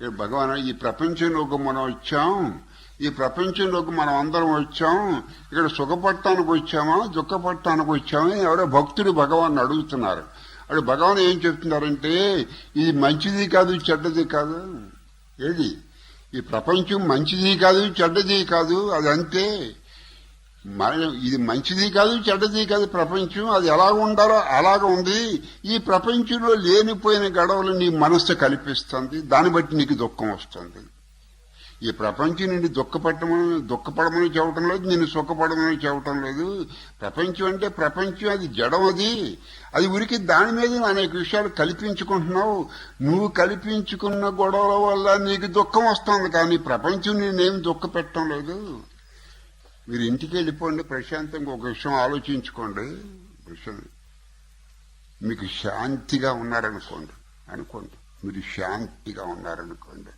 ఏ భగవాన్ ఈ ప్రపంచంలోకి మనం వచ్చాం. ఈ ప్రపంచంలోకి మనం అందరం వచ్చాం. ఇక్కడ సుఖపడటానికి వచ్చామా? దుఃఖపడటానికి వచ్చామా? ఎవరో భక్తుడు భగవాన్ అడుగుతున్నారు. అడు భగవాన్ ఏం చెప్తున్నారంటే ఇది మంచిది కాదు చెడ్డది కాదు. ఏది? ఈ ప్రపంచం మంచిది కాదు చెడ్డది కాదు అది అంతే మన ఇది మంచిది కాదు చెడ్డది కాదు ప్రపంచం. అది ఎలా ఉండాలో అలాగ ఉంది. ఈ ప్రపంచంలో లేనిపోయిన గడవలు నీ మనస్సు కల్పిస్తుంది. దాన్ని బట్టి నీకు దుఃఖం వస్తుంది. ఈ ప్రపంచం నుండి దుఃఖపడమని దుఃఖపడమని చెప్పటం లేదు నేను సుఖపడమని చెప్పటం లేదు. ప్రపంచం అంటే ప్రపంచం అది జడం అది. అది ఉరికి దాని మీద అనేక విషయాలు కల్పించుకుంటున్నావు. నువ్వు కల్పించుకున్న గొడవల వల్ల నీకు దుఃఖం వస్తుంది కానీ ప్రపంచం నేనేం దుఃఖ పెట్టడం లేదు. మీరు ఇంటికి వెళ్ళిపోండి ప్రశాంతంగా ఒక విషయం ఆలోచించుకోండి. విషయం మీకు శాంతిగా ఉన్నారనుకోండి అనుకోండి. మీరు శాంతిగా ఉన్నారనుకోండి.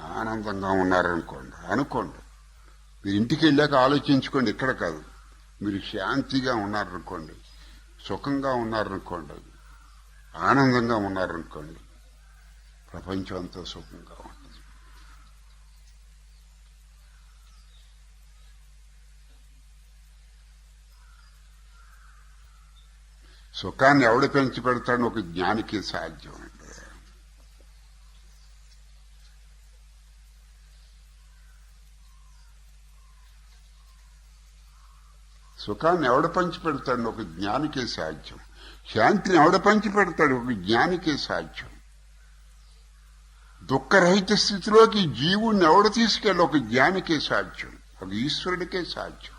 ఆనందంగా ఉన్నారనుకోండి అనుకోండి. మీరు ఇంటికి వెళ్ళాక ఆలోచించుకోండి ఇక్కడ కాదు. మీరు శాంతిగా ఉన్నారనుకోండి సుఖంగా ఉన్నారనుకోండి ఆనందంగా ఉన్నారనుకోండి ప్రపంచం అంతా సుఖంగా ఉంటుంది సుఖాన్ని ఎవడు పెంచి పెడతాడో ఒక జ్ఞానికి సాధ్యం అండి సుఖాన్ని ఎవడ పంచి పెడతాడు ఒక జ్ఞానికే సాధ్యం శాంతిని ఎవడ పంచి పెడతాడు ఒక జ్ఞానికే సాధ్యం దుఃఖరహిత స్థితిలోకి జీవుణ్ణి ఎవడ తీసుకెళ్ళి ఒక జ్ఞానికే సాధ్యం ఒక ఈశ్వరుడికే సాధ్యం